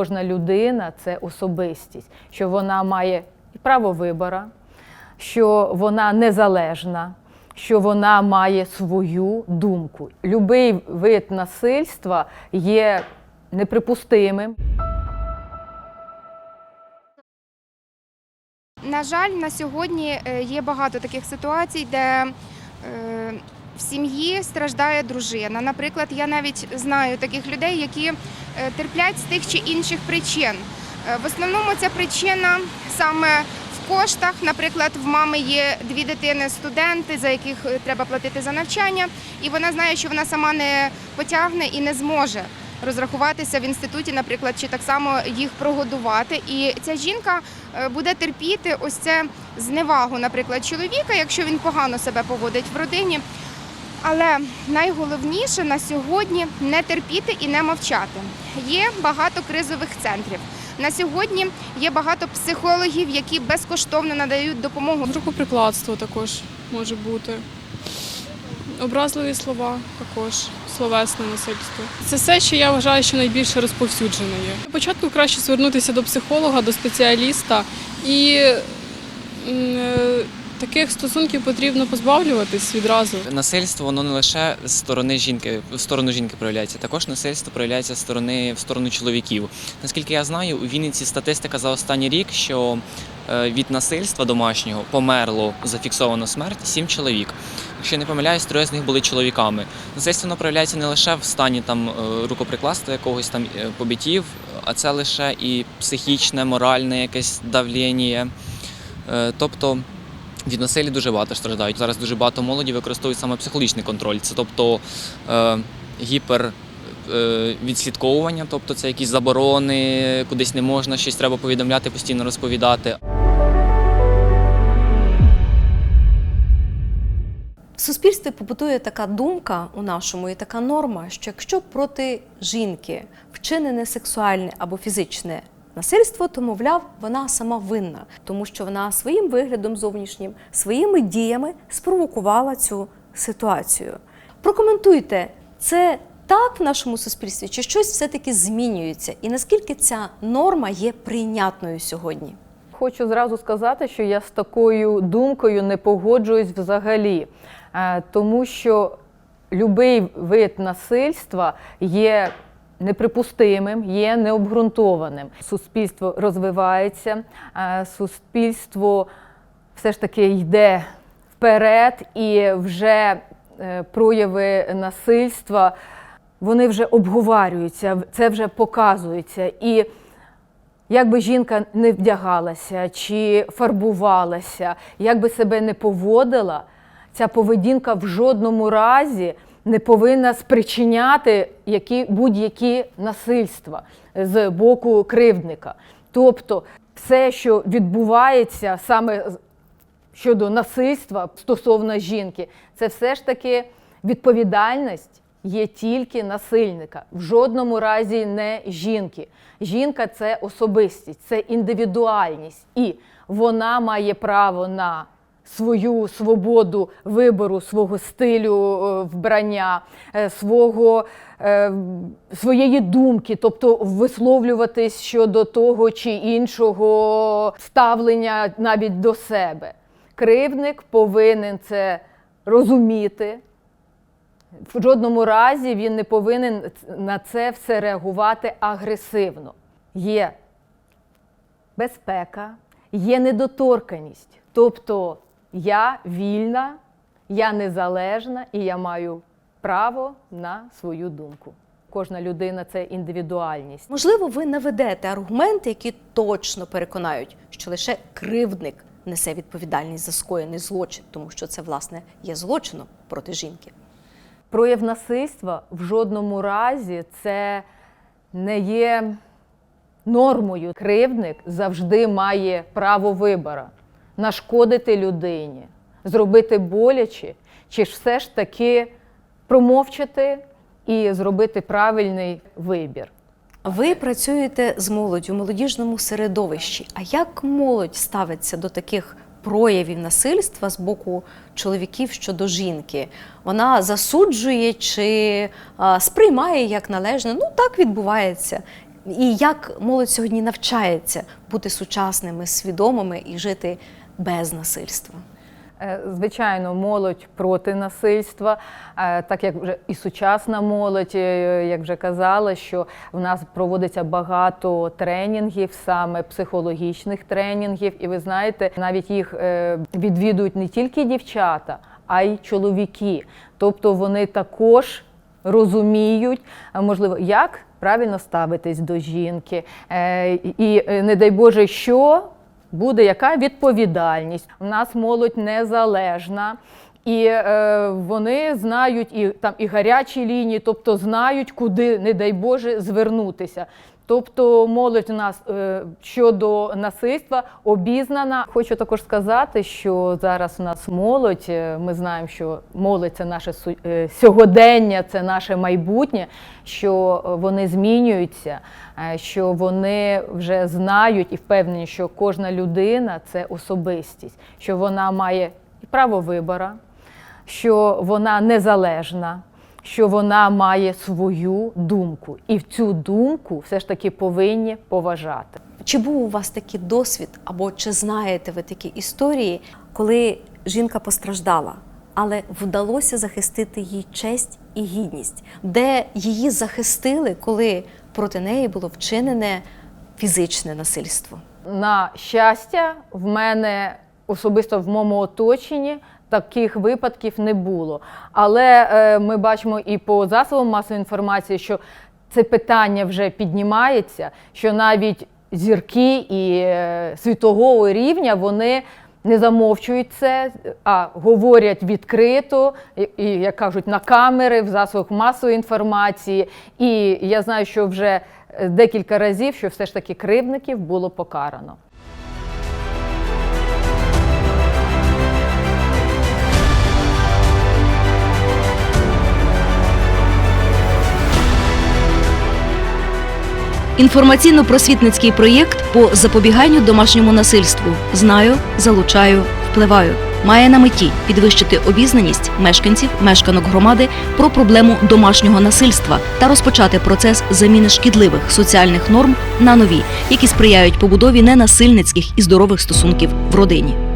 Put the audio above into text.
Кожна людина це особистість, що вона має право вибору, що вона незалежна, що вона має свою думку. Любий вид насильства є неприпустимим. На жаль, на сьогодні е, є багато таких ситуацій, де в сім'ї страждає дружина. Наприклад, я навіть знаю таких людей, які е, терплять з тих чи інших причин. Е, В основному ця причина саме в коштах. Наприклад, в мами є дві дитини студенти, за яких е, треба платити за навчання, і вона знає, що вона сама не потягне і не зможе розрахуватися в інституті, наприклад, чи так само їх прогодувати. І ця жінка е, буде терпіти ось це зневагу, наприклад, чоловіка, якщо він погано себе поводить в родині. Але найголовніше на сьогодні не терпіти і не мовчати. Є багато кризових центрів. На сьогодні є багато психологів, які безкоштовно надають допомогу. Рукоприкладство також може бути. Образливі слова також, словесне насильство. Це все, що я вважаю, що найбільше розповсюджене є. Спочатку краще звернутися до психолога, до спеціаліста, і е, таких стосунків потрібно позбавлюватись відразу. Насильство воно не лише з сторони жінки, в сторону жінки проявляється, також насильство проявляється з сторони в сторону чоловіків. Наскільки я знаю, у Вінниці статистика за останній рік, що е, від насильства домашнього померло зафіксовано смерть сім чоловік. Якщо не помиляюсь, троє з них були чоловіками. Насильство воно проявляється не лише в стані там е, рукоприкладства якогось там е, побиттів, а це лише і психічне, моральне якесь давлення. Тобто від насилля дуже багато страждають. Зараз дуже багато молоді використовують саме психологічний контроль. Це тобто е, гіпер. е, Відслідковування, тобто це якісь заборони, кудись не можна, щось треба повідомляти, постійно розповідати. В суспільстві побутує така думка у нашому і така норма, що якщо проти жінки вчинене сексуальне або фізичне насильство, то, мовляв, вона сама винна, тому що вона своїм виглядом зовнішнім, своїми діями спровокувала цю ситуацію. Прокоментуйте, це так в нашому суспільстві, чи щось все-таки змінюється, і наскільки ця норма є прийнятною сьогодні? Хочу зразу сказати, що я з такою думкою не погоджуюсь взагалі, Е, тому що будь-який вид насильства є неприпустимим, є необґрунтованим. Суспільство розвивається, е, суспільство все ж таки йде вперед, і вже е, прояви насильства вони вже обговорюються, це вже показується. І як би жінка не вдягалася чи фарбувалася, як би себе не поводила, ця поведінка в жодному разі не повинна спричиняти які, будь-які насильства з боку кривдника. Тобто, все, що відбувається саме щодо насильства стосовно жінки, це все ж таки відповідальність є тільки насильника, в жодному разі не жінки. Жінка це особистість, це індивідуальність, і вона має право на свою свободу вибору свого стилю е, вбрання, е, свого, е, своєї думки, тобто висловлюватись щодо того чи іншого ставлення навіть до себе. Кривдник повинен це розуміти. В жодному разі він не повинен на це все реагувати агресивно. Є безпека, є недоторканість. Тобто я вільна, я незалежна і я маю право на свою думку. Кожна людина це індивідуальність. Можливо, ви наведете аргументи, які точно переконають, що лише кривдник несе відповідальність за скоєний злочин, тому що це власне є злочином проти жінки. Прояв насильства в жодному разі це не є нормою. Кривдник завжди має право вибору нашкодити людині, зробити боляче, чи ж все ж таки промовчати і зробити правильний вибір. Ви працюєте з молоддю в молодіжному середовищі. А як молодь ставиться до таких проявів насильства з боку чоловіків щодо жінки? Вона засуджує чи а, сприймає як належне? Ну так відбувається. І як молодь сьогодні навчається бути сучасними, свідомими і жити без насильства? Е, Звичайно, молодь проти насильства, е, так як вже і сучасна молодь, е, як вже казала, що в нас проводиться багато тренінгів, саме психологічних тренінгів, і ви знаєте, навіть їх відвідують не тільки дівчата, а й чоловіки. Тобто вони також розуміють, можливо, як правильно ставитись до жінки, і не дай Боже, що буде яка відповідальність. У нас молодь незалежна. І е, вони знають і там і гарячі лінії, тобто знають, куди, не дай Боже, звернутися. Тобто молодь у нас е, щодо насильства обізнана. Хочу також сказати, що зараз у нас молодь. е, Ми знаємо, що молодь це наше е, сьогодення, це наше майбутнє, що вони змінюються, е, що вони вже знають і впевнені, що кожна людина це особистість, що вона має право вибора, що вона незалежна, що вона має свою думку, і в цю думку все ж таки повинні поважати. Чи був у вас такий досвід, або чи знаєте ви такі історії, коли жінка постраждала, але вдалося захистити їй честь і гідність, де її захистили, коли проти неї було вчинене фізичне насильство? На щастя, в мене особисто в моєму оточенні таких випадків не було. Але е, ми бачимо і по засобам масової інформації, що це питання вже піднімається, що навіть зірки і е, світового рівня вони. Не замовчують це, а говорять відкрито, і, як кажуть, на камери, в засобах масової інформації. І я знаю, що вже е, декілька разів, що все ж таки кривдників було покарано. Інформаційно-просвітницький проєкт по запобіганню домашньому насильству знаю, залучаю, впливаю. Має на меті підвищити обізнаність мешканців, мешканок громади про проблему домашнього насильства та розпочати процес заміни шкідливих соціальних норм на нові, які сприяють побудові ненасильницьких і здорових стосунків в родині.